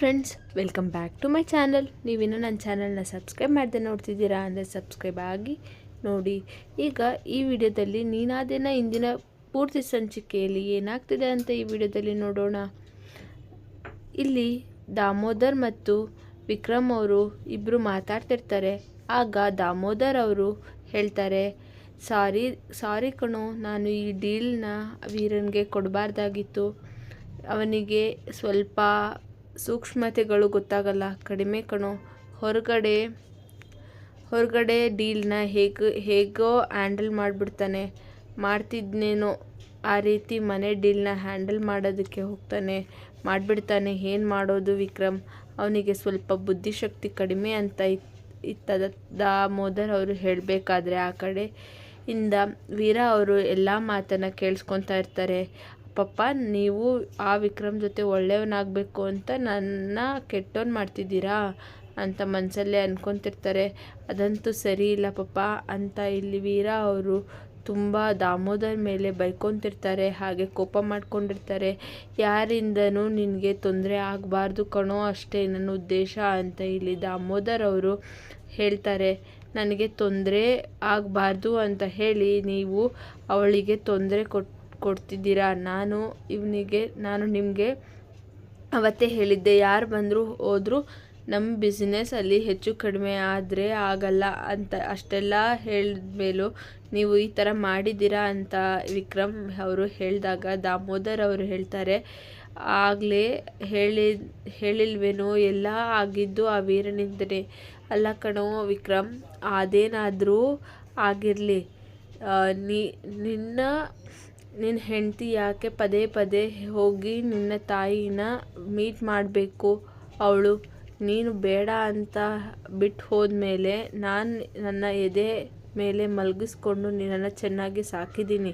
Friends welcome back to my channel ನೀವಿನ್ನೂ ನನ್ನ ಚಾನಲ್ನ ಸಬ್ಸ್ಕ್ರೈಬ್ ಮಾಡದೆ ನೋಡ್ತಿದ್ದೀರಾ? ಅಂದರೆ ಸಬ್ಸ್ಕ್ರೈಬ್ ಆಗಿ ನೋಡಿ. ಈಗ ಈ ವಿಡಿಯೋದಲ್ಲಿ ನೀನಾದೇನ ಇಂದಿನ ಪೂರ್ತಿ ಸಂಚಿಕೆಯಲ್ಲಿ ಏನಾಗ್ತಿದೆ ಅಂತ ಈ ವಿಡಿಯೋದಲ್ಲಿ ನೋಡೋಣ. ಇಲ್ಲಿ ದಾಮೋದರ್ ಮತ್ತು ವಿಕ್ರಮ್ ಅವರು ಇಬ್ಬರು ಮಾತಾಡ್ತಿರ್ತಾರೆ. ಆಗ ದಾಮೋದರ್ ಅವರು ಹೇಳ್ತಾರೆ, ಸಾರಿ ಸಾರಿ ಕಣೋ, ನಾನು ಈ ಡೀಲ್ನ ವೀರನ್ಗೆ ಕೊಡಬಾರ್ದಾಗಿತ್ತು. ಅವನಿಗೆ ಸ್ವಲ್ಪ ಸೂಕ್ಷ್ಮತೆಗಳು ಗೊತ್ತಾಗಲ್ಲ. ಕಡಿಮೆ ಕಣೋ. ಹೊರಗಡೆ ಹೊರಗಡೆ ಡೀಲ್ನ ಹೇಗೆ, ಹೇಗೋ ಹ್ಯಾಂಡಲ್ ಮಾಡಿಬಿಡ್ತಾನೆ. ಮಾಡ್ತಿದ್ನೇನೋ ಆ ರೀತಿ ಮನೆ ಡೀಲ್ನ ಹ್ಯಾಂಡಲ್ ಮಾಡೋದಕ್ಕೆ ಹೋಗ್ತಾನೆ. ಮಾಡಿಬಿಡ್ತಾನೆ. ಏನು ಮಾಡೋದು ವಿಕ್ರಮ್? ಅವನಿಗೆ ಸ್ವಲ್ಪ ಬುದ್ಧಿಶಕ್ತಿ ಕಡಿಮೆ ಅಂತ ಇತ್ತು ಇತ್ತದ ದಾಮೋದರ್ ಅವರು ಹೇಳಬೇಕಾದ್ರೆ ಆ ಕಡೆ ಇಂದ ವೀರ ಅವರು ಎಲ್ಲ ಮಾತನ್ನು ಕೇಳಿಸ್ಕೊತಾ ಇರ್ತಾರೆ. ಪಪ್ಪ ನೀವು ಆ ವಿಕ್ರಮ್ ಜೊತೆ ಒಳ್ಳೆಯವನಾಗಬೇಕು ಅಂತ ನನ್ನ ಕೆಟ್ಟವನು ಮಾಡ್ತಿದ್ದೀರಾ ಅಂತ ಮನಸಲ್ಲೇ ಅಂದ್ಕೊತಿರ್ತಾರೆ ಅದಂತೂ ಸರಿ ಇಲ್ಲ ಪಪ್ಪ ಅಂತ ಇಲ್ಲಿ ವೀರ ಅವರು ತುಂಬ ದಾಮೋದರ್ ಮೇಲೆ ಬೈಕೊತಿರ್ತಾರೆ, ಹಾಗೆ ಕೋಪ ಮಾಡ್ಕೊಂಡಿರ್ತಾರೆ. ಯಾರಿಂದನೂ ನಿನಗೆ ತೊಂದರೆ ಆಗಬಾರ್ದು ಕಣೋ, ಅಷ್ಟೇ ನನ್ನ ಉದ್ದೇಶ ಅಂತ ಇಲ್ಲಿ ದಾಮೋದರ್ ಅವರು ಹೇಳ್ತಾರೆ. ನನಗೆ ತೊಂದರೆ ಆಗಬಾರ್ದು ಅಂತ ಹೇಳಿ ನೀವು ಅವಳಿಗೆ ತೊಂದರೆ ಕೊಟ್ಟು ಕೊಡ್ತಿದ್ದೀರಾ? ನಾನು ಇವನಿಗೆ, ನಾನು ನಿಮಗೆ ಅವತ್ತೇ ಹೇಳಿದ್ದೆ. ಯಾರು ಬಂದರೂ ಹೋದರೂ ನಮ್ಮ ಬಿಸ್ನೆಸ್ಸಲ್ಲಿ ಹೆಚ್ಚು ಕಡಿಮೆ ಆದರೆ ಆಗಲ್ಲ ಅಂತ. ಅಷ್ಟೆಲ್ಲ ಹೇಳಿದ ಮೇಲೂ ನೀವು ಈ ಥರ ಮಾಡಿದ್ದೀರಾ ಅಂತ ವಿಕ್ರಮ್ ಅವರು ಹೇಳಿದಾಗ ದಾಮೋದರ್ ಅವರು ಹೇಳ್ತಾರೆ, ಆಗಲೇ ಹೇಳಿ, ಹೇಳಿಲ್ವೇನೋ ಎಲ್ಲ ಆಗಿದ್ದು ಆ ವೀರನಿಂದನೇ. ಅಲ್ಲ ಕಣೋ ವಿಕ್ರಮ್, ಅದೇನಾದರೂ ಆಗಿರಲಿ. ನಿನ್ನ ನಿನ್ನ ಹೆಂಡತಿ ಯಾಕೆ ಪದೇ ಪದೇ ಹೋಗಿ ನಿನ್ನ ತಾಯಿನ ಮೀಟ್ ಮಾಡಬೇಕು? ಅವಳು, ನೀನು ಬೇಡ ಅಂತ ಬಿಟ್ಟು ಹೋದ್ಮೇಲೆ ನಾನು ನನ್ನ ಎದೆ ಮೇಲೆ ಮಲಗಿಸ್ಕೊಂಡು ನಿನ್ನನ್ನು ಚೆನ್ನಾಗಿ ಸಾಕಿದ್ದೀನಿ.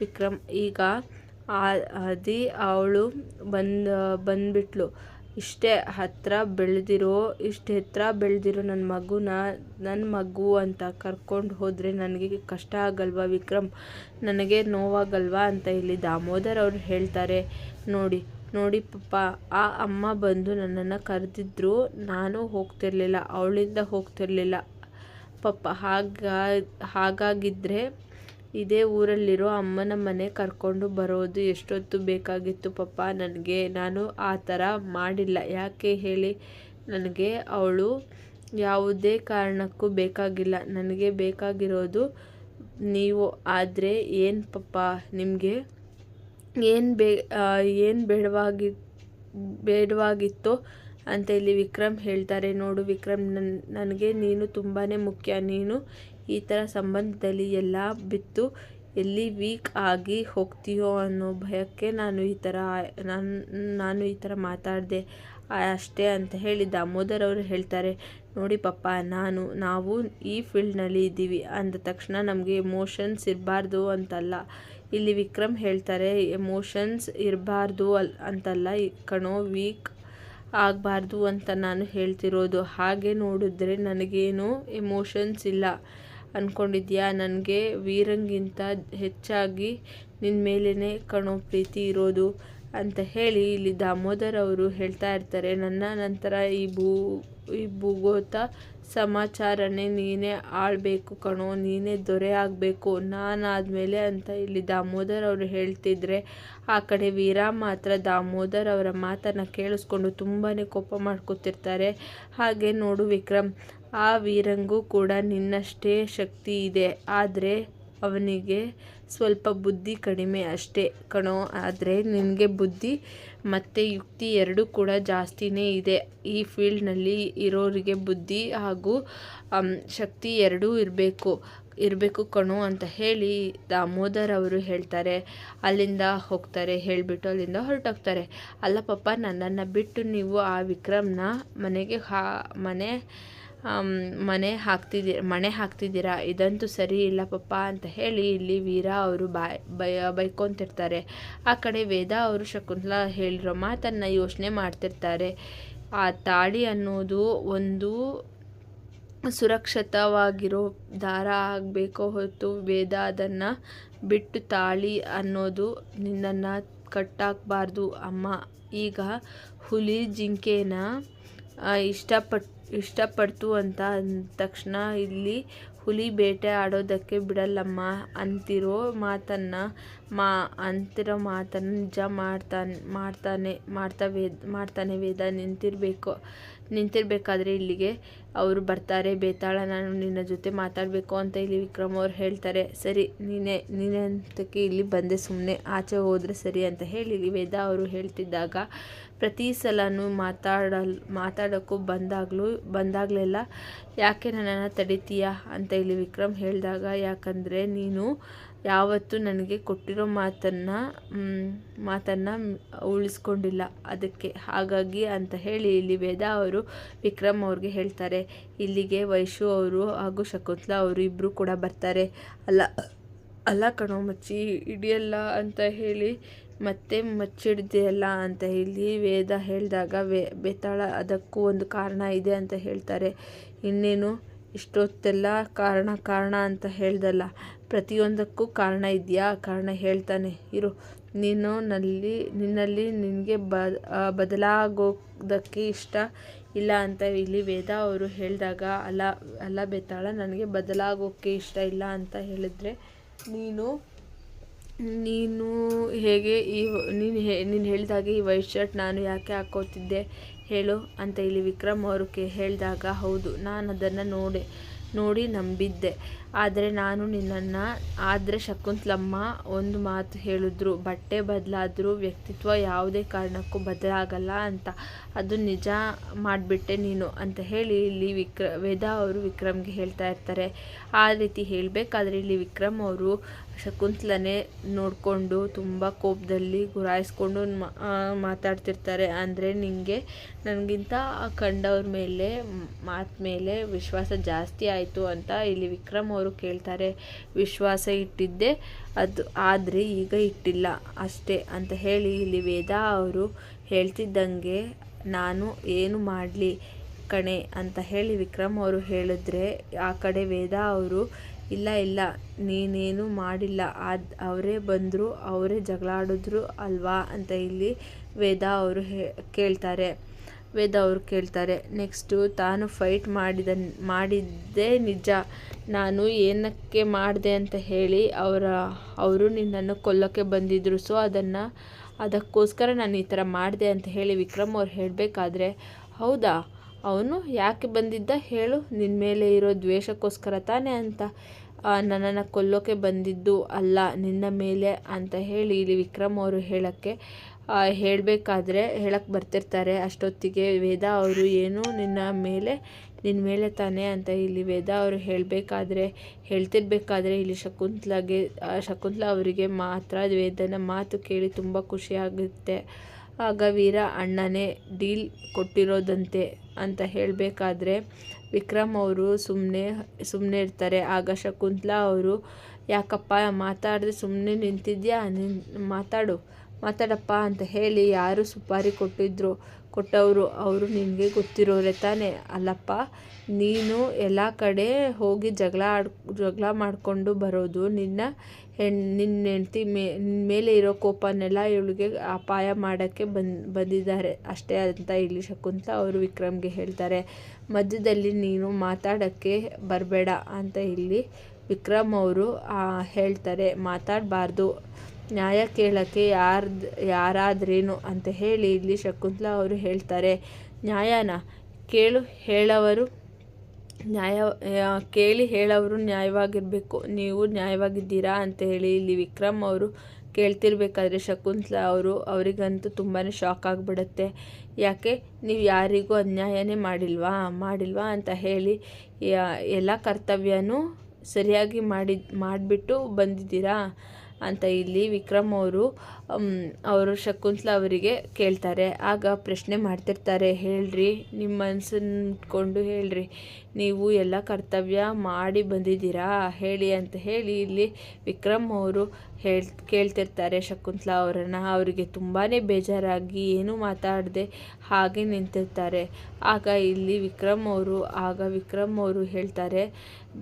ವಿಕ್ರಮ್, ಈಗ ಅದಿ ಅವಳು ಬಂದು ಬಂದುಬಿಟ್ಲು. ಇಷ್ಟೇ ಹತ್ತಿರ ಬೆಳೆದಿರೋ, ಇಷ್ಟು ಎತ್ತರ ಬೆಳೆದಿರೋ ನನ್ನ ಮಗುನ ನನ್ನ ಮಗು ಅಂತ ಕರ್ಕೊಂಡು ಹೋದರೆ ನನಗೆ ಕಷ್ಟ ಆಗಲ್ವಾ ವಿಕ್ರಮ್? ನನಗೆ ನೋವಾಗಲ್ವಾ ಅಂತ ಇಲ್ಲಿ ದಾಮೋದರ್ ಅವರು ಹೇಳ್ತಾರೆ. ನೋಡಿ ನೋಡಿ ಪಪ್ಪ, ಆ ಅಮ್ಮ ಬಂದು ನನ್ನನ್ನು ಕರೆದಿದ್ರು ನಾನು ಹೋಗ್ತಿರ್ಲಿಲ್ಲ, ಅವಳಿಂದ ಹೋಗ್ತಿರ್ಲಿಲ್ಲ. ಪಪ್ಪ, ಹಾಗ ಹಾಗಾಗಿದ್ದರೆ ಇದೇ ಊರಲ್ಲಿರೋ ಅಮ್ಮನ ಮನೆ ಕರ್ಕೊಂಡು ಬರೋದು ಎಷ್ಟೊತ್ತು ಬೇಕಾಗಿತ್ತು ಪಪ್ಪ ನನಗೆ. ನಾನು ಆ ಥರ ಮಾಡಿಲ್ಲ. ಯಾಕೆ ಹೇಳಿ? ನನಗೆ ಅವಳು ಯಾವುದೇ ಕಾರಣಕ್ಕೂ ಬೇಕಾಗಿಲ್ಲ. ನನಗೆ ಬೇಕಾಗಿರೋದು ನೀವು. ಆದರೆ ಏನು ಪಪ್ಪ? ನಿಮಗೆ ಏನು ಬೇ ಏನು ಬೇಡವಾಗಿ, ಬೇಡವಾಗಿತ್ತೋ ಅಂತ ಇಲ್ಲಿ ವಿಕ್ರಮ್ ಹೇಳ್ತಾರೆ. ನೋಡು ವಿಕ್ರಮ್ ನನ್ನ ನನಗೆ ನೀನು ತುಂಬಾ ಮುಖ್ಯ. ನೀನು ಈ ಥರ ಸಂಬಂಧದಲ್ಲಿ ಎಲ್ಲ ಬಿತ್ತು, ಎಲ್ಲಿ ವೀಕ್ ಆಗಿ ಹೋಗ್ತೀಯೋ ಅನ್ನೋ ಭಯಕ್ಕೆ ನಾನು ಈ ಥರ ನಾನು ನಾನು ಈ ಥರ ಮಾತಾಡಿದೆ ಅಷ್ಟೇ ಅಂತ ಹೇಳಿ ದಾಮೋದರ್ ಅವರು ಹೇಳ್ತಾರೆ, ನೋಡಿ ಪಪ್ಪ, ನಾನು, ನಾವು ಈ ಫೀಲ್ಡ್ನಲ್ಲಿ ಇದ್ದೀವಿ. ಅಂದ ತಕ್ಷಣ ನಮಗೆ ಎಮೋಷನ್ಸ್ ಇರಬಾರ್ದು ಅಂತಲ್ಲ. ಇಲ್ಲಿ ವಿಕ್ರಮ್ ಹೇಳ್ತಾರೆ ಎಮೋಷನ್ಸ್ ಇರಬಾರ್ದು ಅಲ್, ಅಂತಲ್ಲ ಕಣೋ ವೀಕ್ ಆಗಬಾರ್ದು ಅಂತ ನಾನು ಹೇಳ್ತಿರೋದು. ಹಾಗೆ ನೋಡಿದ್ರೆ ನನಗೇನು ಎಮೋಷನ್ಸ್ ಇಲ್ಲ. ಅಂದ್ಕೊಂಡಿದ್ಯಾ ನನಗೆ ವೀರಂಗಿಂತ ಹೆಚ್ಚಾಗಿ ನಿನ್ನ ಮೇಲೇ ಕಣೋ ಪ್ರೀತಿ ಇರೋದು ಅಂತ ಹೇಳಿ ಇಲ್ಲಿ ದಾಮೋದರ್ ಅವರು ಹೇಳ್ತಾ ಇರ್ತಾರೆ. ನನ್ನ ನಂತರ ಈ ಭೂ, ಈ ಭೂಗೋತ ಸಮಾಚಾರನೇ ನೀನೇ ಆಳಬೇಕು ಕಣೋ, ನೀನೇ ದೊರೆ ಆಗಬೇಕು. ನಾನಾದಮೇಲೆ ಅಂತ ಇಲ್ಲಿ ದಾಮೋದರ್ ಅವರು ಹೇಳ್ತಿದ್ರೆ ಆ ಕಡೆ ವೀರ ಮಾತ್ರ ದಾಮೋದರ್ ಅವರ ಮಾತನ್ನು ಕೇಳಿಸ್ಕೊಂಡು ತುಂಬಾ ಕೋಪ ಮಾಡ್ಕೊತಿರ್ತಾರೆ. ಹಾಗೆ ನೋಡು ವಿಕ್ರಮ್ ಆ ವೀರಂಗೂ ಕೂಡ ನಿನ್ನಷ್ಟೇ ಶಕ್ತಿ ಇದೆ. ಆದರೆ ಅವನಿಗೆ ಸ್ವಲ್ಪ ಬುದ್ಧಿ ಕಡಿಮೆ ಅಷ್ಟೇ ಕಣೋ. ಆದರೆ ನಿನಗೆ ಬುದ್ಧಿ ಮತ್ತು ಯುಕ್ತಿ ಎರಡೂ ಕೂಡ ಜಾಸ್ತಿನೇ ಇದೆ. ಈ ಫೀಲ್ಡ್ನಲ್ಲಿ ಇರೋರಿಗೆ ಬುದ್ಧಿ ಹಾಗೂ ಶಕ್ತಿ ಎರಡೂ ಇರಬೇಕು ಇರಬೇಕು ಕಣೋ ಅಂತ ಹೇಳಿ ದಾಮೋದರ್ ಅವರು ಹೇಳ್ತಾರೆ. ಅಲ್ಲಿಂದ ಹೋಗ್ತಾರೆ, ಹೇಳಿಬಿಟ್ಟು ಅಲ್ಲಿಂದ ಹೊರಟೋಗ್ತಾರೆ. ಅಲ್ಲ ಪಪ್ಪ ನನ್ನನ್ನು ಬಿಟ್ಟು ನೀವು ಆ ವಿಕ್ರಮ್ನ ಮನೆಗೆ ಹಾ, ಮನೆ ಮನೆ ಹಾಕ್ತಿದ್ದೀ ಮಣೆ ಹಾಕ್ತಿದ್ದೀರಾ? ಇದಂತೂ ಸರಿ ಇಲ್ಲ ಪಪ್ಪ ಅಂತ ಹೇಳಿ ಇಲ್ಲಿ ವೀರ ಅವರು ಬಾಯ್, ಬೈ, ಬೈಕೊತಿರ್ತಾರೆ. ಆ ಕಡೆ ವೇದ ಅವರು ಶಕುಂತಲಾ ಹೇಳಿರೋ ಮಾತನ್ನು ಯೋಚನೆ ಮಾಡ್ತಿರ್ತಾರೆ. ಆ ತಾಳಿ ಅನ್ನೋದು ಒಂದು ಸುರಕ್ಷಿತವಾಗಿರೋ ದಾರ ಆಗಬೇಕೋ ಹೊತ್ತು ವೇದ ಅದನ್ನು ಬಿಟ್ಟು ತಾಳಿ ಅನ್ನೋದು ನಿನ್ನನ್ನು ಕಟ್ಟಾಕಬಾರ್ದು ಅಮ್ಮ. ಈಗ ಹುಲಿ, ಜಿಂಕೆನ ಇಷ್ಟಪಟ್ಟು ಇಷ್ಟಪಡ್ತು ಅಂತ ಅಂದ ತಕ್ಷಣ ಇಲ್ಲಿ ಹುಲಿ ಬೇಟೆ ಆಡೋದಕ್ಕೆ ಬಿಡಲ್ಲಮ್ಮ ಅಂತಿರೋ ಮಾತನ್ನು ಮಾ ಅಂತಿರೋ ಮಾತನ್ನು ನಿಜ ಮಾಡ್ತಾನೆ ಮಾಡ್ತಾನೆ, ಮಾಡ್ತಾ ವೇದ, ಮಾಡ್ತಾನೆ ವೇದ. ನಿಂತಿರಬೇಕು, ನಿಂತಿರಬೇಕಾದ್ರೆ ಇಲ್ಲಿಗೆ ಅವರು ಬರ್ತಾರೆ. ಬೇತಾಳ, ನಾನು ನಿನ್ನ ಜೊತೆ ಮಾತಾಡಬೇಕು ಅಂತ ಇಲ್ಲಿ ವಿಕ್ರಮ್ ಅವ್ರು ಹೇಳ್ತಾರೆ. ಸರಿ, ನೀನೇ ನೀನೇ ಅಂತಕ್ಕೆ ಇಲ್ಲಿ ಬಂದೆ ಸುಮ್ಮನೆ ಆಚೆ ಹೋದರೆ ಸರಿ ಅಂತ ಹೇಳಿ ವೇದ ಅವರು ಹೇಳ್ತಿದ್ದಾಗ ಪ್ರತಿ ಸಲನೂ ಮಾತಾಡಲ್, ಮಾತಾಡೋಕ್ಕೂ ಬಂದಾಗಲೂ, ಬಂದಾಗಲೆಲ್ಲ ಯಾಕೆ ನನ್ನನ್ನು ತಡಿತೀಯ ಅಂತ ಇಲ್ಲಿ ವಿಕ್ರಮ್ ಹೇಳಿದಾಗ, ಯಾಕಂದರೆ ನೀನು ಯಾವತ್ತೂ ನನಗೆ ಕೊಟ್ಟಿರೋ ಮಾತನ್ನು ಮಾತನ್ನು ಉಳಿಸ್ಕೊಂಡಿಲ್ಲ. ಅದಕ್ಕೆ ಹಾಗಾಗಿ ಅಂತ ಹೇಳಿ ಇಲ್ಲಿ ವೇದ ಅವರು, ವಿಕ್ರಮ್ ಅವ್ರಿಗೆ ಹೇಳ್ತಾರೆ, ಇಲ್ಲಿಗೆ ವೈಶು ಅವರು ಹಾಗೂ ಶಕುಂತಲಾ ಅವರು ಇಬ್ಬರು ಕೂಡ ಬರ್ತಾರೆ. ಅಲ್ಲ ಅಲ್ಲ ಕಣೋ ಮಚ್ಚಿ, ಹಿಡಿಯಲ್ಲ ಅಂತ ಹೇಳಿ, ಮತ್ತೆ ಮಚ್ಚಿಡ್ದೆಯಲ್ಲ ಅಂತ ಹೇಳಿ ವೇದ ಹೇಳಿದಾಗ, ವೇ ಬೇತಾಳ ಅದಕ್ಕೂ ಒಂದು ಕಾರಣ ಇದೆ ಅಂತ ಹೇಳ್ತಾರೆ. ಇನ್ನೇನು? ಇಷ್ಟೊತ್ತೆಲ್ಲ ಕಾರಣ ಕಾರಣ ಅಂತ ಹೇಳ್ದಲ್ಲ. ಪ್ರತಿಯೊಂದಕ್ಕೂ ಕಾರಣ ಇದೆಯಾ? ಕಾರಣ ಹೇಳ್ತಾನೆ. ಇರು, ನೀನು ನಲ್ಲಿ, ನಿನ್ನಲ್ಲಿ ನಿನಗೆ ಬದಲಾಗೋದಕ್ಕೆ ಇಷ್ಟ ಇಲ್ಲ ಅಂತ ಇಲ್ಲಿ ವೇದ ಅವರು ಹೇಳಿದಾಗ ಅಲ್ಲ ಅಲ್ಲ ಬೇತಾಳ ನನಗೆ ಬದಲಾಗೋಕ್ಕೆ ಇಷ್ಟ ಇಲ್ಲ ಅಂತ ಹೇಳಿದ್ರೆ, ನೀನು ನೀನು ಹೇಗೆ ಈ ನೀನು ಹೇ ನೀನು ಹೇಳಿದಾಗೆ ಈ ವೈಟ್ ಶರ್ಟ್ ನಾನು ಯಾಕೆ ಹಾಕೋತಿದ್ದೆ ಹೇಳು ಅಂತ ಇಲ್ಲಿ ವಿಕ್ರಮ್ ಅವರು ಕೆ ಹೇಳಿದಾಗ, ಹೌದು, ನಾನು ಅದನ್ನು ನೋಡಿ ನೋಡಿ ನಂಬಿದ್ದೆ. ಆದರೆ ನಾನು ನಿನ್ನನ್ನು ಆದರೆ ಶಕುಂತಲಮ್ಮ ಒಂದು ಮಾತು ಹೇಳಿದ್ರು, ಬಟ್ಟೆ ಬದಲಾದರೂ ವ್ಯಕ್ತಿತ್ವ ಯಾವುದೇ ಕಾರಣಕ್ಕೂ ಬದಲಾಗಲ್ಲ ಅಂತ. ಅದು ನಿಜ ಮಾಡಿಬಿಟ್ಟೆ ನೀನು ಅಂತ ಹೇಳಿ ಇಲ್ಲಿ ವಿಕ್ರ ವೇದಾ ಅವರು ವಿಕ್ರಮ್ಗೆ ಹೇಳ್ತಾ ಇರ್ತಾರೆ. ಆ ರೀತಿ ಹೇಳಬೇಕಾದ್ರೆ ಇಲ್ಲಿ ವಿಕ್ರಮ್ ಅವರು ಶಕುಂತಲನೇ ನೋಡಿಕೊಂಡು ತುಂಬ ಕೋಪದಲ್ಲಿ ಗುರಾಯಿಸ್ಕೊಂಡು ಮಾತಾಡ್ತಿರ್ತಾರೆ. ಅಂದರೆ ನಿನಗೆ ನನಗಿಂತ ಕಂಡವ್ರ ಮೇಲೆ, ಮಾತು ಮೇಲೆ ವಿಶ್ವಾಸ ಜಾಸ್ತಿ ಆಯಿತು ಅಂತ ಇಲ್ಲಿ ವಿಕ್ರಮ್ ಅವರು ಕೇಳ್ತಾರೆ. ವಿಶ್ವಾಸ ಇಟ್ಟಿದ್ದೆ, ಅದು ಆದರೆ ಈಗ ಇಟ್ಟಿಲ್ಲ ಅಷ್ಟೇ ಅಂತ ಹೇಳಿ ಇಲ್ಲಿ ವೇದ ಅವರು ಹೇಳ್ತಿದ್ದಂಗೆ, ನಾನು ಏನು ಮಾಡಲಿ ಕಣೆ ಅಂತ ಹೇಳಿ ವಿಕ್ರಮ್ ಅವರು ಹೇಳಿದ್ರೆ, ಆ ಕಡೆ ವೇದ ಅವರು ಇಲ್ಲ ಇಲ್ಲ, ನೀನೇನು ಮಾಡಿಲ್ಲ. ಅದು ಅವರೇ ಬಂದರು, ಅವರೇ ಜಗಳ ಆಡಿದ್ರು ಅಲ್ವಾ ಅಂತ ಇಲ್ಲಿ ವೇದ ಅವರು ಹೇ, ಕೇಳ್ತಾರೆ. ವೇದ ಅವರು ಕೇಳ್ತಾರೆ, ನೆಕ್ಸ್ಟು ತಾನು ಫೈಟ್ ಮಾಡಿದ ಮಾಡಿದ್ದೇ ನಿಜ. ನಾನು ಏನಕ್ಕೆ ಮಾಡಿದೆ ಅಂತ ಹೇಳಿ ಅವರ, ಅವರು ನಿನ್ನನ್ನು ಕೊಲ್ಲೋಕ್ಕೆ ಬಂದಿದ್ದರು ಸೊ, ಅದನ್ನು, ಅದಕ್ಕೋಸ್ಕರ ನಾನು ಈ ಥರ ಮಾಡಿದೆ ಅಂತ ಹೇಳಿ ವಿಕ್ರಮ್ ಅವ್ರು ಹೇಳಬೇಕಾದ್ರೆ, ಹೌದಾ? ಅವನು ಯಾಕೆ ಬಂದಿದ್ದ ಹೇಳು. ನಿನ್ನ ಮೇಲೆ ಇರೋ ದ್ವೇಷಕ್ಕೋಸ್ಕರ ತಾನೇ ಅಂತ. ನನ್ನನ್ನು ಕೊಲ್ಲೋಕೆ ಬಂದಿದ್ದು ಅಲ್ಲ, ನಿನ್ನ ಮೇಲೆ ಅಂತ ಹೇಳಿ ಇಲ್ಲಿ ವಿಕ್ರಮ್ ಅವರು ಹೇಳೋಕ್ಕೆ ಹೇಳಬೇಕಾದ್ರೆ ಹೇಳಕ್ಕೆ ಬರ್ತಿರ್ತಾರೆ. ಅಷ್ಟೊತ್ತಿಗೆ ವೇದ ಅವರು, ಏನು, ನಿನ್ನ ಮೇಲೆ ನಿನ್ನ ಮೇಲೆ ತಾನೇ ಅಂತ ಇಲ್ಲಿ ವೇದ ಅವರು ಹೇಳಬೇಕಾದ್ರೆ, ಹೇಳ್ತಿರ್ಬೇಕಾದ್ರೆ ಇಲ್ಲಿ ಶಕುಂತಲಾಗೆ ಶಕುಂತ್ಲಾ ಅವರಿಗೆ ಮಾತ್ರ ವೇದನ ಮಾತು ಕೇಳಿ ತುಂಬ ಖುಷಿಯಾಗುತ್ತೆ ಆಗ ವೀರ ಅಣ್ಣನೇ ಡೀಲ್ ಕೊಟ್ಟಿರೋದಂತೆ ಅಂತ ಹೇಳಬೇಕಾದ್ರೆ ವಿಕ್ರಮ್ ಅವರು ಸುಮ್ಮನೆ ಸುಮ್ಮನೆ ಇರ್ತಾರೆ. ಆಗ ಶಕುಂತಲಾ ಅವರು, ಯಾಕಪ್ಪ ಮಾತಾಡಿದ್ರೆ ಸುಮ್ಮನೆ ನಿಂತಿದ್ಯಾ? ನಿನ್, ಮಾತಾಡು, ಮಾತಾಡಪ್ಪ ಅಂತ ಹೇಳಿ ಯಾರು ಸುಪಾರಿ ಕೊಟ್ಟಿದ್ರು, ಕೊಟ್ಟವರು ಅವರು ನಿನಗೆ ಗೊತ್ತಿರೋರೆ ತಾನೇ. ಅಲ್ಲಪ್ಪ, ನೀನು ಎಲ್ಲ ಕಡೆ ಹೋಗಿ ಜಗಳ ಆಡ್, ಜಗಳ ಮಾಡಿಕೊಂಡು ಬರೋದು ನಿನ್ನ ಹೆಣ್ ನಿನ್ನ ಹೆಂಡ್ತಿ ಮೇ ಮೇಲೆ ಇರೋ ಕೋಪನೆಲ್ಲ ಇವಳಿಗೆ ಅಪಾಯ ಮಾಡೋಕ್ಕೆ ಬಂದು, ಬಂದಿದ್ದಾರೆ. ಅಷ್ಟೇ ಅಂತ ಇಲ್ಲಿ ಶಕುಂತ ಅವರು ವಿಕ್ರಮ್ಗೆ ಹೇಳ್ತಾರೆ. ಮಧ್ಯದಲ್ಲಿ ನೀನು ಮಾತಾಡೋಕ್ಕೆ ಬರಬೇಡ ಅಂತ ಇಲ್ಲಿ ವಿಕ್ರಮ್ ಅವರು ಹೇಳ್ತಾರೆ. ಮಾತಾಡಬಾರ್ದು. ನ್ಯಾಯ ಕೇಳೋಕ್ಕೆ ಯಾರ್ದು, ಯಾರಾದ್ರೇನು ಅಂತ ಹೇಳಿ ಇಲ್ಲಿ ಶಕುಂತಲಾ ಅವರು ಹೇಳ್ತಾರೆ. ನ್ಯಾಯನ ಕೇಳು, ಹೇಳೋವರು ನ್ಯಾಯ ಕೇಳಿ ಹೇಳೋರು ನ್ಯಾಯವಾಗಿರಬೇಕು. ನೀವು ನ್ಯಾಯವಾಗಿದ್ದೀರಾ ಅಂತ ಹೇಳಿ ಇಲ್ಲಿ ವಿಕ್ರಮ್ ಅವರು ಕೇಳ್ತಿರ್ಬೇಕಾದ್ರೆ ಶಕುಂತಲಾ ಅವರು ಅವರಿಗಂತೂ ತುಂಬಾ ಶಾಕ್ ಆಗಿಬಿಡುತ್ತೆ. ಯಾಕೆ? ನೀವು ಯಾರಿಗೂ ಅನ್ಯಾಯನೇ ಮಾಡಿಲ್ವಾ? ಮಾಡಿಲ್ವಾ ಅಂತ ಹೇಳಿ ಎಲ್ಲ ಕರ್ತವ್ಯನೂ ಸರಿಯಾಗಿ ಮಾಡಿ ಮಾಡಿಬಿಟ್ಟು ಬಂದಿದ್ದೀರಾ ಅಂತ ಇಲ್ಲಿ ವಿಕ್ರಮ್ ಅವರು ಅವರು ಶಕುಂತಲಾ ಅವರಿಗೆ ಕೇಳ್ತಾರೆ. ಆಗ ಪ್ರಶ್ನೆ ಮಾಡ್ತಿರ್ತಾರೆ, ಹೇಳ್ರಿ, ನಿಮ್ಮ ಮನಸ್ಸನ್ನು ಇಟ್ಕೊಂಡು ಹೇಳ್ರಿ. ನೀವು ಎಲ್ಲ ಕರ್ತವ್ಯ ಮಾಡಿ ಬಂದಿದ್ದೀರಾ? ಹೇಳಿ ಅಂತ ಹೇಳಿ ಇಲ್ಲಿ ವಿಕ್ರಮ್ ಅವರು ಹೇಳ್, ಕೇಳ್ತಿರ್ತಾರೆ ಶಕುಂತಲಾ ಅವರನ್ನು. ಅವರಿಗೆ ತುಂಬಾ ಬೇಜಾರಾಗಿ ಏನೂ ಮಾತಾಡದೆ ಹಾಗೆ ನಿಂತಿರ್ತಾರೆ. ಆಗ ಇಲ್ಲಿ ವಿಕ್ರಮ್ ಅವರು, ಆಗ ವಿಕ್ರಮ್ ಅವರು ಹೇಳ್ತಾರೆ,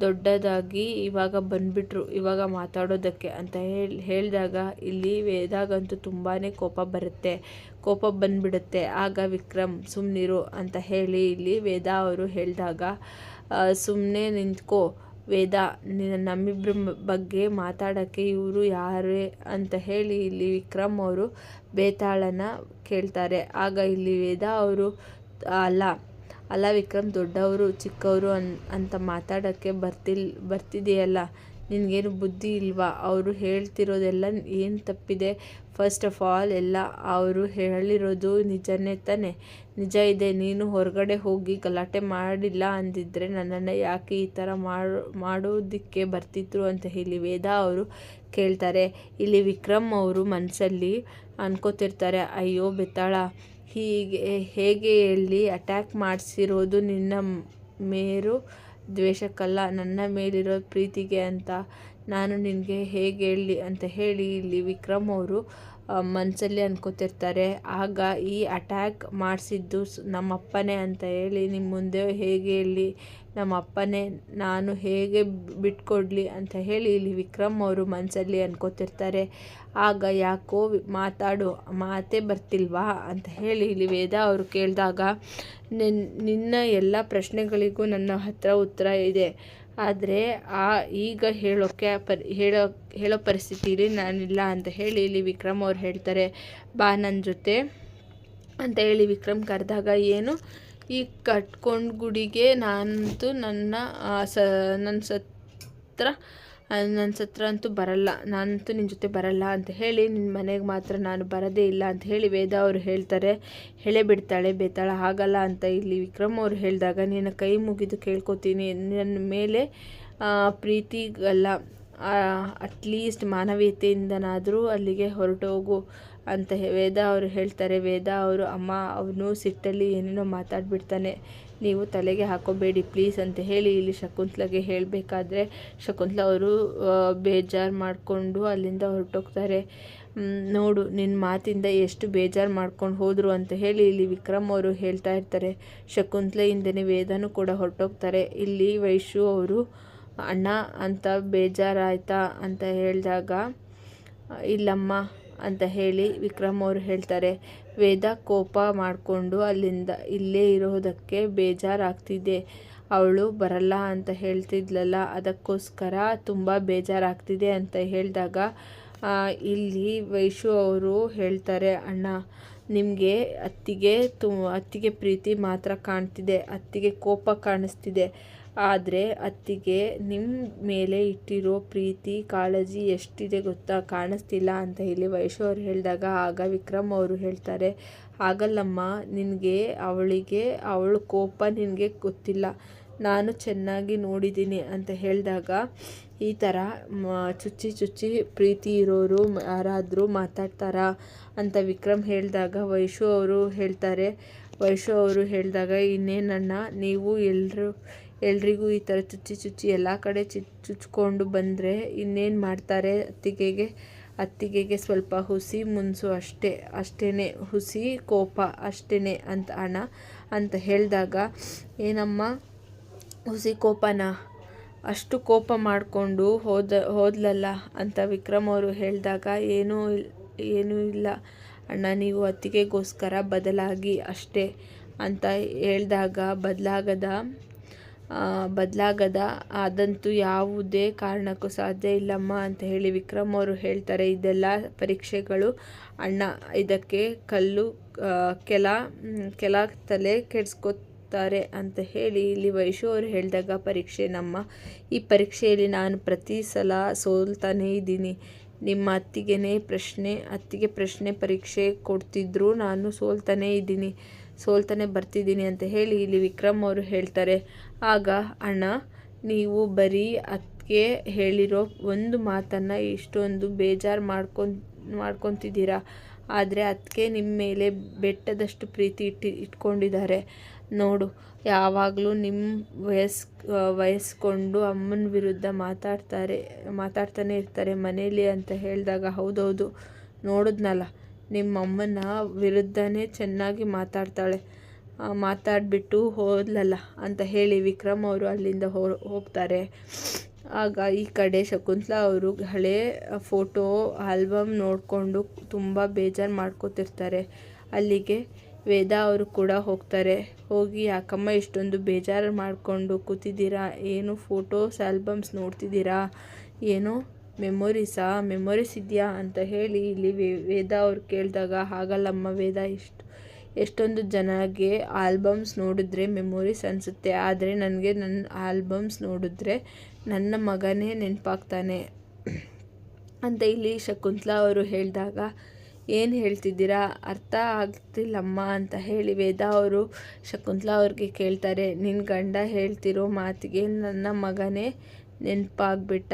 ದೊಡ್ಡದಾಗಿ ಇವಾಗ ಬಂದುಬಿಟ್ರು, ಇವಾಗ ಮಾತಾಡೋದಕ್ಕೆ ಅಂತ ಹೇಳಿ, ಹೇಳಿದಾಗ ಇಲ್ಲಿ ವೇದಾಗಂತೂ ತುಂಬಾ ಕೋಪ ಬರುತ್ತೆ, ಕೋಪ ಬಂದ್ಬಿಡುತ್ತೆ. ಆಗ ವಿಕ್ರಮ್ ಸುಮ್ಮನಿರು ಅಂತ ಹೇಳಿ ಇಲ್ಲಿ ವೇದಾ ಅವರು ಹೇಳಿದಾಗ ಸುಮ್ಮನೆ ನಿಂತ್ಕೋ. ವೇದ ನಮ್ಮಿಬ್ಬರ ಬಗ್ಗೆ ಮಾತಾಡೋಕ್ಕೆ ಇವರು ಯಾರೇ ಅಂತ ಹೇಳಿ ಇಲ್ಲಿ ವಿಕ್ರಮ್ ಅವರು ಬೇತಾಳನ ಕೇಳ್ತಾರೆ. ಆಗ ಇಲ್ಲಿ ವೇದ ಅವರು, ಅಲ್ಲ ಅಲ್ಲ ವಿಕ್ರಮ್, ದೊಡ್ಡವರು, ಚಿಕ್ಕವರು ಅನ್, ಅಂತ ಮಾತಾಡೋಕ್ಕೆ ಬರ್ತಿಲ್, ಬರ್ತಿದೆಯಲ್ಲ, ನಿನಗೇನು ಬುದ್ಧಿ ಇಲ್ವಾ? ಅವರು ಹೇಳ್ತಿರೋದೆಲ್ಲ ಏನು ತಪ್ಪಿದೆ? ಫಸ್ಟ್ ಆಫ್ ಆಲ್ ಎಲ್ಲ ಅವರು ಹೇಳಿರೋದು ನಿಜನೇ ತಾನೆ. ನಿಜ ಇದೆ, ನೀನು ಹೊರಗಡೆ ಹೋಗಿ ಗಲಾಟೆ ಮಾಡಿಲ್ಲ ಅಂದಿದ್ದರೆ ನನ್ನನ್ನು ಯಾಕೆ ಈ ಥರ ಮಾಡೋ, ಮಾಡೋದಕ್ಕೆ ಬರ್ತಿದ್ರು ಅಂತ ಹೇಳಿ ವೇದ ಅವರು ಕೇಳ್ತಾರೆ. ಇಲ್ಲಿ ವಿಕ್ರಮ್ ಅವರು ಮನಸ್ಸಲ್ಲಿ ಅನ್ಕೋತಿರ್ತಾರೆ, ಅಯ್ಯೋ ಬೆತ್ತಾಳ, ಹೀಗೆ, ಹೇಗೆ ಹೇಳಿ ಅಟ್ಯಾಕ್ ಮಾಡಿಸಿರೋದು ನಿನ್ನ ಮೇರು ದ್ವೇಷಕ್ಕಲ್ಲ, ನನ್ನ ಮೇಲಿರೋ ಪ್ರೀತಿಗೆ ಅಂತ. ನಾನು ನಿನಗೆ ಹೇಗೆ ಹೇಳಲಿ ಅಂತ ಹೇಳಿ ಇಲ್ಲಿ ವಿಕ್ರಮ್ ಅವರು ಮನಸ್ಸಲ್ಲಿ ಅನ್ಕೋತಿರ್ತಾರೆ. ಆಗ ಈ ಅಟ್ಯಾಕ್ ಮಾಡಿಸಿದ್ದು ನಮ್ಮಪ್ಪನೇ ಅಂತ ಹೇಳಿ ನಿಮ್ಮ ಮುಂದೆ ಹೇಗೆ ಹೇಳಿ, ನಮ್ಮ ಅಪ್ಪನೇ ನಾನು ಹೇಗೆ ಬಿಟ್ಕೊಡ್ಲಿ ಅಂತ ಹೇಳಿ ಇಲ್ಲಿ ವಿಕ್ರಮ್ ಅವರು ಮನಸ್ಸಲ್ಲಿ ಅನ್ಕೋತಿರ್ತಾರೆ. ಆಗ ಯಾಕೋ ಮಾತಾಡು, ಮಾತೇ ಬರ್ತಿಲ್ವಾ ಅಂತ ಹೇಳಿ ಇಲ್ಲಿ ವೇದ ಅವರು ಕೇಳಿದಾಗ ನಿನ್ನ ಎಲ್ಲ ಪ್ರಶ್ನೆಗಳಿಗೂ ನನ್ನ ಹತ್ರ ಉತ್ತರ ಇದೆ. ಆದರೆ ಆ ಈಗ ಹೇಳೋಕ್ಕೆ ಪರಿ, ಹೇಳೋ ಹೇಳೋ ಪರಿಸ್ಥಿತಿಲಿ ನಾನಿಲ್ಲ ಅಂತ ಹೇಳಿ ಇಲ್ಲಿ ವಿಕ್ರಮ್ ಅವ್ರು ಹೇಳ್ತಾರೆ, ಬಾ ನನ್ನ ಜೊತೆ ಅಂತ ಹೇಳಿ ವಿಕ್ರಮ್ ಕರೆದಾಗ ಏನು, ಈ ಕಟ್ಕೊಂಡು ಗುಡಿಗೆ ನಾನಂತೂ ನನ್ನ ಸ ನನ್ನ ಸತ್ರ ನನ್ನ ಸತ್ರ ಅಂತೂ ಬರಲ್ಲ, ನಾನಂತೂ ನಿನ್ನ ಜೊತೆ ಬರಲ್ಲ ಅಂತ ಹೇಳಿ ನಿನ್ನ ಮನೆಗೆ ಮಾತ್ರ ನಾನು ಬರೋದೇ ಇಲ್ಲ ಅಂತ ಹೇಳಿ ವೇದ ಅವರು ಹೇಳ್ತಾರೆ ಹೇಳೇ ಬಿಡ್ತಾಳೆ, ಬೇತಾಳ ಆಗಲ್ಲ ಅಂತ. ಇಲ್ಲಿ ವಿಕ್ರಮ್ ಅವರು ಹೇಳಿದಾಗ, ನಿನ್ನ ಕೈ ಮುಗಿದು ಕೇಳ್ಕೊತೀನಿ, ನನ್ನ ಮೇಲೆ ಪ್ರೀತಿಗಲ್ಲ ಅಟ್ಲೀಸ್ಟ್ ಮಾನವೀಯತೆಯಿಂದನಾದರೂ ಅಲ್ಲಿಗೆ ಹೊರಟೋಗು. ಅಂತ ವೇದ ಅವರು ಹೇಳ್ತಾರೆ. ವೇದ ಅವರು, ಅಮ್ಮ ಅವನು ಸಿಟ್ಟಲ್ಲಿ ಏನೇನೋ ಮಾತಾಡ್ಬಿಡ್ತಾನೆ. ನೀವು ತಲೆಗೆ ಹಾಕೋಬೇಡಿ ಪ್ಲೀಸ್ ಅಂತ ಹೇಳಿ ಇಲ್ಲಿ ಶಕುಂತಲಾಗೆ ಹೇಳಬೇಕಾದ್ರೆ ಶಕುಂತಲ ಅವರು ಬೇಜಾರು ಮಾಡಿಕೊಂಡು ಅಲ್ಲಿಂದ ಹೊರಟೋಗ್ತಾರೆ. ನೋಡು ನಿನ್ನ ಮಾತಿಂದ ಎಷ್ಟು ಬೇಜಾರು ಮಾಡ್ಕೊಂಡು ಹೋದರು ಅಂತ ಹೇಳಿ ಇಲ್ಲಿ ವಿಕ್ರಮ್ ಅವರು ಹೇಳ್ತಾ ಇರ್ತಾರೆ. ಶಕುಂತ್ಲೆಯಿಂದನೇ ವೇದನೂ ಕೂಡ ಹೊರಟೋಗ್ತಾರೆ. ಇಲ್ಲಿ ವೈಶು ಅವರು, ಅಣ್ಣ ಅಂತ ಬೇಜಾರಾಯ್ತಾ ಅಂತ ಹೇಳಿದಾಗ, ಇಲ್ಲಮ್ಮ ಅಂತ ಹೇಳಿ ವಿಕ್ರಮ್ ಅವರು ಹೇಳ್ತಾರೆ. ವೇದ ಕೋಪ ಮಾಡಿಕೊಂಡು ಅಲ್ಲಿಂದ ಇಲ್ಲೇ ಇರೋದಕ್ಕೆ ಬೇಜಾರಾಗ್ತಿದೆ. ಅವಳು ಬರಲ್ಲ ಅಂತ ಹೇಳ್ತಿದ್ಲಲ್ಲ, ಅದಕ್ಕೋಸ್ಕರ ತುಂಬ ಬೇಜಾರಾಗ್ತಿದೆ ಅಂತ ಹೇಳಿದಾಗ ಇಲ್ಲಿ ವೈಶು ಅವರು ಹೇಳ್ತಾರೆ, ಅಣ್ಣ, ನಿಮಗೆ ಅತ್ತಿಗೆ ತು, ಅತ್ತಿಗೆ ಪ್ರೀತಿ ಮಾತ್ರ ಕಾಣ್ತಿದೆ, ಅತ್ತಿಗೆ ಕೋಪ ಕಾಣಿಸ್ತಿದೆ. ಆದರೆ ಅತ್ತಿಗೆ ನಿಮ್ಮ ಮೇಲೆ ಇಟ್ಟಿರೋ ಪ್ರೀತಿ, ಕಾಳಜಿ ಎಷ್ಟಿದೆ ಗೊತ್ತಾ? ಕಾಣಿಸ್ತಿಲ್ಲ ಅಂತ ಹೇಳಿ ವೈಶು ಅವ್ರು ಹೇಳಿದಾಗ, ಆಗ ವಿಕ್ರಮ್ ಅವರು ಹೇಳ್ತಾರೆ ಆಗಲ್ಲಮ್ಮ ನಿನಗೆ ಅವಳಿಗೆ, ಅವಳ ಕೋಪ ನಿನಗೆ ಗೊತ್ತಿಲ್ಲ. ನಾನು ಚೆನ್ನಾಗಿ ನೋಡಿದ್ದೀನಿ ಅಂತ ಹೇಳಿದಾಗ, ಈ ಥರ ಚುಚ್ಚಿ ಚುಚ್ಚಿ ಪ್ರೀತಿ ಇರೋರು ಯಾರಾದರೂ ಮಾತಾಡ್ತಾರಾ? ಅಂತ ವಿಕ್ರಮ್ ಹೇಳಿದಾಗ, ವೈಶು ಅವರು ಹೇಳ್ತಾರೆ. ವೈಶು ಅವರು ಹೇಳಿದಾಗ, ಇನ್ನೇನಣ್ಣ, ನೀವು ಎಲ್ಲರೂ ಎಲ್ರಿಗೂ ಈ ಥರ ಚುಚ್ಚಿ ಚುಚ್ಚಿ ಎಲ್ಲ ಕಡೆ ಚುಚ್ ಚುಚ್ಕೊಂಡು ಬಂದರೆ ಇನ್ನೇನು ಮಾಡ್ತಾರೆ? ಅತ್ತಿಗೆಗೆ ಅತ್ತಿಗೆಗೆ ಸ್ವಲ್ಪ ಹುಸಿ, ಮುನ್ಸು ಅಷ್ಟೇ ಅಷ್ಟೇ ಹುಸಿ, ಕೋಪ ಅಷ್ಟೇ ಅಂತ ಅಣ್ಣ ಅಂತ ಹೇಳಿದಾಗ, ಏನಮ್ಮ, ಹುಸಿ ಕೋಪನ? ಅಷ್ಟು ಕೋಪ ಮಾಡಿಕೊಂಡು ಹೋದ, ಹೋದ್ಲಲ್ಲ ಅಂತ ವಿಕ್ರಮ್ ಅವರು ಹೇಳಿದಾಗ, ಏನೂ ಏನೂ ಇಲ್ಲ, ಅಣ್ಣ ನೀವು ಅತ್ತಿಗೆಗೋಸ್ಕರ ಬದಲಾಗಿ ಅಷ್ಟೇ ಅಂತ ಹೇಳಿದಾಗ, ಬದಲಾಗದ ಬದಲಾಗದ ಅದಂತೂ ಯಾವುದೇ ಕಾರಣಕ್ಕೂ ಸಾಧ್ಯ ಇಲ್ಲಮ್ಮ ಅಂತ ಹೇಳಿ ವಿಕ್ರಮ್ ಅವರು ಹೇಳ್ತಾರೆ. ಇದೆಲ್ಲ ಪರೀಕ್ಷೆಗಳು ಅಣ್ಣ, ಇದಕ್ಕೆ ಕಲ್ಲು ಕೆಲ ಕೆಲ ತಲೆ ಕೆಡಿಸ್ಕೊತಾರೆ ಅಂತ ಹೇಳಿ ಇಲ್ಲಿ ವೈಶು ಅವರು ಹೇಳಿದಾಗ ಪರೀಕ್ಷೆ ನಮ್ಮ. ಈ ಪರೀಕ್ಷೆಯಲ್ಲಿ ನಾನು ಪ್ರತಿ ಸಲ ಸೋಲ್ತಾನೇ ಇದ್ದೀನಿ. ನಿಮ್ಮ ಅತ್ತಿಗೆನೇ ಪ್ರಶ್ನೆ, ಅತ್ತಿಗೆ ಪ್ರಶ್ನೆ ಪರೀಕ್ಷೆ ಕೊಡ್ತಿದ್ರು ನಾನು ಸೋಲ್ತಾನೇ ಇದ್ದೀನಿ, ಸೋಲ್ತಾನೆ ಬರ್ತಿದ್ದೀನಿ ಅಂತ ಹೇಳಿ ಇಲ್ಲಿ ವಿಕ್ರಮ್ ಅವರು ಹೇಳ್ತಾರೆ. ಆಗ ಅಣ್ಣ, ನೀವು ಬರೀ ಅದಕ್ಕೆ ಹೇಳಿರೋ ಒಂದು ಮಾತನ್ನು ಇಷ್ಟೊಂದು ಬೇಜಾರು ಮಾಡ್ಕೊಂಡು, ಮಾಡ್ಕೊತಿದ್ದೀರಾ? ಆದರೆ ಅದಕ್ಕೆ ನಿಮ್ಮ ಮೇಲೆ ಬೆಟ್ಟದಷ್ಟು ಪ್ರೀತಿ ಇಟ್ಟು, ಇಟ್ಕೊಂಡಿದ್ದಾರೆ. ನೋಡು, ಯಾವಾಗಲೂ ನಿಮ್ಮ ವಯಸ್ ವಯಸ್ಕೊಂಡು ಅಮ್ಮನ ವಿರುದ್ಧ ಮಾತಾಡ್ತಾರೆ, ಮಾತಾಡ್ತಾನೆ ಇರ್ತಾರೆ ಮನೇಲಿ ಅಂತ ಹೇಳಿದಾಗ ಹೌದೌದು. ನೋಡಿದ್ನಲ್ಲ ನಿಮ್ಮ ಅಮ್ಮನ ವಿರುದ್ಧನೇ ಚೆನ್ನಾಗಿ ಮಾತಾಡ್ತಾಳೆ. ಮಾತಾಡಿಬಿಟ್ಟು ಹೋದ್ಲಲ್ಲ ಅಂತ ಹೇಳಿ ವಿಕ್ರಮ್ ಅವರು ಅಲ್ಲಿಂದ ಹೋಗ್ತಾರೆ. ಆಗ ಈ ಕಡೆ ಶಕುಂತಲಾ ಅವರು ಹಳೆ ಫೋಟೋ, ಆಲ್ಬಮ್ ನೋಡಿಕೊಂಡು ತುಂಬ ಬೇಜಾರು ಮಾಡ್ಕೋತಿರ್ತಾರೆ. ಅಲ್ಲಿಗೆ ವೇದ ಅವರು ಕೂಡ ಹೋಗ್ತಾರೆ. ಹೋಗಿ, ಯಾಕಮ್ಮ ಇಷ್ಟೊಂದು ಬೇಜಾರು ಮಾಡಿಕೊಂಡು ಕೂತಿದ್ದೀರಾ? ಏನು ಫೋಟೋಸ್, ಆಲ್ಬಮ್ಸ್ ನೋಡ್ತಿದ್ದೀರಾ? ಏನೋ ಮೆಮೊರೀಸಾ? ಮೆಮೊರೀಸ್ ಇದೆಯಾ? ಅಂತ ಹೇಳಿ ಇಲ್ಲಿ ವೇದ ಅವ್ರು ಕೇಳಿದಾಗ, ಹಾಗಲ್ಲಮ್ಮ, ವೇದ ಇಷ್ಟು ಎಷ್ಟೊಂದು ಜನಗೆ ಆಲ್ಬಮ್ಸ್ ನೋಡಿದ್ರೆ ಮೆಮೊರೀಸ್ ಅನಿಸುತ್ತೆ, ಆದರೆ ನನಗೆ ನನ್ನ ಆಲ್ಬಮ್ಸ್ ನೋಡಿದ್ರೆ ನನ್ನ ಮಗನೇ ನೆನಪಾಗ್ತಾನೆ. ಅಂತ ಇಲ್ಲಿ ಶಕುಂತಲಾ ಅವರು ಹೇಳಿದಾಗ, ಏನು ಹೇಳ್ತಿದ್ದೀರಾ? ಅರ್ಥ ಆಗ್ತಿಲ್ಲಮ್ಮ ಅಂತ ಹೇಳಿ ವೇದ ಅವರು ಶಕುಂತಲಾ ಅವ್ರಿಗೆ ಕೇಳ್ತಾರೆ ನಿನ್ನ ಗಂಡ ಹೇಳ್ತಿರೋ ಮಾತಿಗೆ ನನ್ನ ಮಗನೇ ನೆನಪಾಗ್ಬಿಟ್ಟ.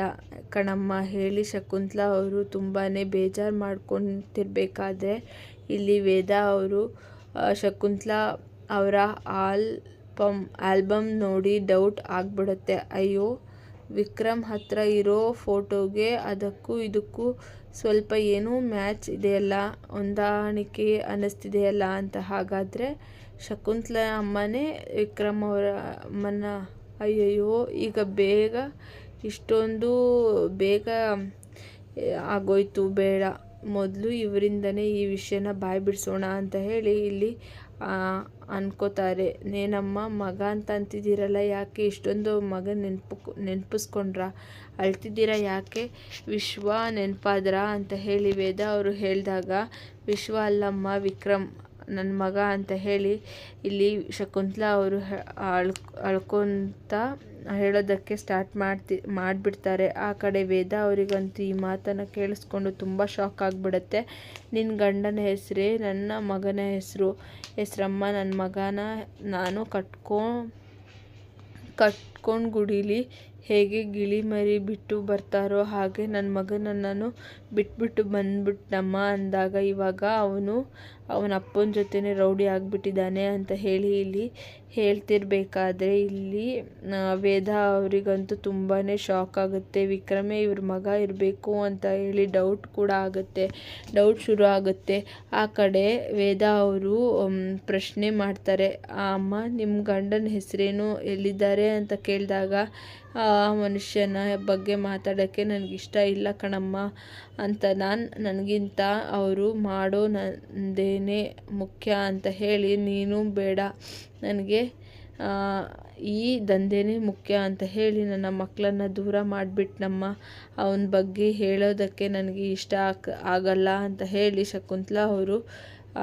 ಕಣಮ್ಮ, ಹೇಳಿ ಶಕುಂತಲಾ ಅವರು ತುಂಬಾ ಬೇಜಾರು ಮಾಡ್ಕೊತಿರ್ಬೇಕಾದ್ರೆ ಇಲ್ಲಿ ವೇದ ಅವರು ಶಕುಂತಲಾ ಅವರ ಆಲ್ಬಮ್ ಆಲ್ಬಮ್ ನೋಡಿ ಡೌಟ್ ಆಗಿಬಿಡುತ್ತೆ. ಅಯ್ಯೋ, ವಿಕ್ರಮ್ ಹತ್ರ ಇರೋ ಫೋಟೋಗೆ ಅದಕ್ಕೂ ಇದಕ್ಕೂ ಸ್ವಲ್ಪ ಏನೋ ಮ್ಯಾಚ್ ಇದೆಯಲ್ಲ, ಹೊಂದಾಣಿಕೆ ಅನ್ನಿಸ್ತಿದೆಯಲ್ಲ ಅಂತ. ಹಾಗಾದರೆ ಶಕುಂತಲಾ ಅಮ್ಮನೇ ವಿಕ್ರಮ್ ಅವರ ಅಮ್ಮನ? ಅಯ್ಯಯ್ಯೋ, ಈಗ ಬೇಗ, ಇಷ್ಟೊಂದು ಬೇಗ ಆಗೋಯ್ತು, ಬೇಡ. ಮೊದಲು ಇವರಿಂದನೇ ಈ ವಿಷಯನ ಬಾಯಿ ಬಿಡಿಸೋಣ ಅಂತ ಹೇಳಿ ಇಲ್ಲಿ ಅನ್ಕೋತಾರೆ. ನೇನಮ್ಮ, ಮಗ ಅಂತ ಅಂತಿದ್ದೀರಲ್ಲ, ಯಾಕೆ ಇಷ್ಟೊಂದು ಮಗ ನೆನಪು, ನೆನಪಿಸ್ಕೊಂಡ್ರ? ಅಳ್ತಿದ್ದೀರ ಯಾಕೆ? ವಿಶ್ವ ನೆನಪಾದ್ರ? ಅಂತ ಹೇಳಿ ವೇದ ಅವರು ಹೇಳಿದಾಗ, ವಿಶ್ವ ಅಲ್ಲಮ್ಮ ವಿಕ್ರಮ್. ನನ್ನ ಮಗ ಅಂತ ಹೇಳಿ ಇಲ್ಲಿ ಶಕುಂತಲಾ ಅವರು ಅಳ್, ಅಳ್ಕೊತ ಹೇಳೋದಕ್ಕೆ ಸ್ಟಾರ್ಟ್ ಮಾಡ್ತಿ, ಮಾಡಿಬಿಡ್ತಾರೆ. ಆ ಕಡೆ ವೇದ ಅವರಿಗಂತೂ ಈ ಮಾತನ್ನು ಕೇಳಿಸ್ಕೊಂಡು ತುಂಬ ಶಾಕ್ ಆಗಿಬಿಡುತ್ತೆ. ನಿನ್ನ ಗಂಡನ ಹೆಸರೇ ನನ್ನ ಮಗನ ಹೆಸರು. ಹೆಸರಮ್ಮ ನನ್ನ ಮಗನ ನಾನು ಕಟ್ಕೊ, ಕಟ್ಕೊಂಡು ಗುಡೀಲಿ ಹೇಗೆ ಗಿಳಿ ಮರಿ ಬಿಟ್ಟು ಬರ್ತಾರೋ ಹಾಗೆ ನನ್ನ ಮಗನನ್ನು ಬಿಟ್ಬಿಟ್ಟು ಬಂದ್ಬಿಟ್ಟಮ್ಮ ಅಂದಾಗ ಇವಾಗ ಅವನು ಅವನ ಅಪ್ಪನ ಜೊತೆನೇ ರೌಡಿ ಆಗಿಬಿಟ್ಟಿದ್ದಾನೆ ಅಂತ ಹೇಳಿ ಇಲ್ಲಿ ಹೇಳ್ತಿರ್ಬೇಕಾದ್ರೆ ಇಲ್ಲಿ ವೇದ ಅವರಿಗಂತೂ ತುಂಬಾ ಶಾಕ್ ಆಗುತ್ತೆ. ವಿಕ್ರಮೇ ಇವ್ರ ಮಗ ಇರಬೇಕು ಅಂತ ಹೇಳಿ ಡೌಟ್ ಕೂಡ ಆಗುತ್ತೆ. ಡೌಟ್ ಶುರು ಆಗುತ್ತೆ. ಆ ಕಡೆ ವೇದ ಅವರು ಪ್ರಶ್ನೆ ಮಾಡ್ತಾರೆ ಅಮ್ಮ ನಿಮ್ಮ ಗಂಡನ ಹೆಸರೇನು, ಎಲ್ಲಿದ್ದಾರೆ? ಅಂತ ಕೇಳಿದಾಗ, ಆ ಮನುಷ್ಯನ ಬಗ್ಗೆ ಮಾತಾಡೋಕ್ಕೆ ನನಗಿಷ್ಟ ಇಲ್ಲ ಕಣಮ್ಮ. ಅಂತ ನಾನು ನನಗಿಂತ ಅವರು ಮಾಡೋ ನಂದೇನೇ ಮುಖ್ಯ ಅಂತ ಹೇಳಿ, ನೀನು ಬೇಡ. ನನಗೆ ಈ ದಂಧೆನೇ ಮುಖ್ಯ ಅಂತ ಹೇಳಿ ನನ್ನ ಮಕ್ಕಳನ್ನ ದೂರ ಮಾಡಿಬಿಟ್ನಮ್ಮ ಅವನ ಬಗ್ಗೆ ಹೇಳೋದಕ್ಕೆ ನನಗೆ ಇಷ್ಟ ಆಗಲ್ಲ ಅಂತ ಹೇಳಿ ಶಕುಂತಲಾ ಅವರು.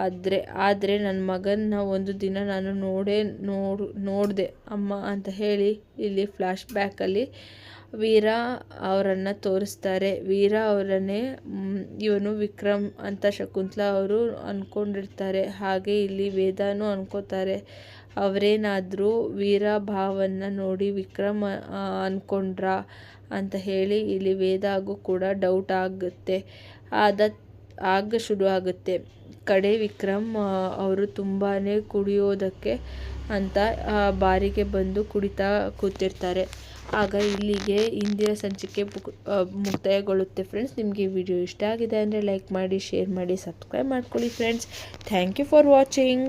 ಆದರೆ ಆದರೆ ನನ್ನ ಮಗನ ಒಂದು ದಿನ ನಾನು ನೋಡೇ ನೋಡು, ನೋಡಿದೆ, ಅಮ್ಮ ಅಂತ ಹೇಳಿ ಇಲ್ಲಿ ಫ್ಲ್ಯಾಶ್ ಬ್ಯಾಕಲ್ಲಿ ವೀರ ಅವರನ್ನು ತೋರಿಸ್ತಾರೆ. ವೀರ ಅವರನ್ನೇ ಇವನು ವಿಕ್ರಮ್ ಅಂತ ಶಕುಂತಲಾ ಅವರು ಅಂದ್ಕೊಂಡಿರ್ತಾರೆ ಹಾಗೆ ಇಲ್ಲಿ ವೇದಾನು ಅನ್ಕೋತಾರೆ. ಅವರೇನಾದರೂ ವೀರ ಭಾವನ್ನ ನೋಡಿ ವಿಕ್ರಮ್ ಅಂದ್ಕೊಂಡ್ರ ಅಂತ ಹೇಳಿ ಇಲ್ಲಿ ವೇದಾಗೂ ಕೂಡ ಡೌಟ್ ಆಗುತ್ತೆ. ಆದ, ಆಗ ಶುರು ಆಗುತ್ತೆ. ಕಡೆ ವಿಕ್ರಮ್ ಅವರು ತುಂಬಾ ಕುಡಿಯೋದಕ್ಕೆ ಅಂತ ಬಾರಿಗೆ ಬಂದು ಕುಡಿತಾ ಕೂತಿರ್ತಾರೆ. ಆಗ ಇಲ್ಲಿಗೆ ಇಂದಿನ ಸಂಚಿಕೆ ಮುಕ್ತಾಯಗೊಳ್ಳುತ್ತೆ ಫ್ರೆಂಡ್ಸ್ ನಿಮಗೆ ವಿಡಿಯೋ ಇಷ್ಟ ಆಗಿದೆ ಅಂದರೆ ಲೈಕ್ ಮಾಡಿ ಶೇರ್ ಮಾಡಿ ಸಬ್ಸ್ಕ್ರೈಬ್ ಮಾಡ್ಕೊಳ್ಳಿ friends thank you for watching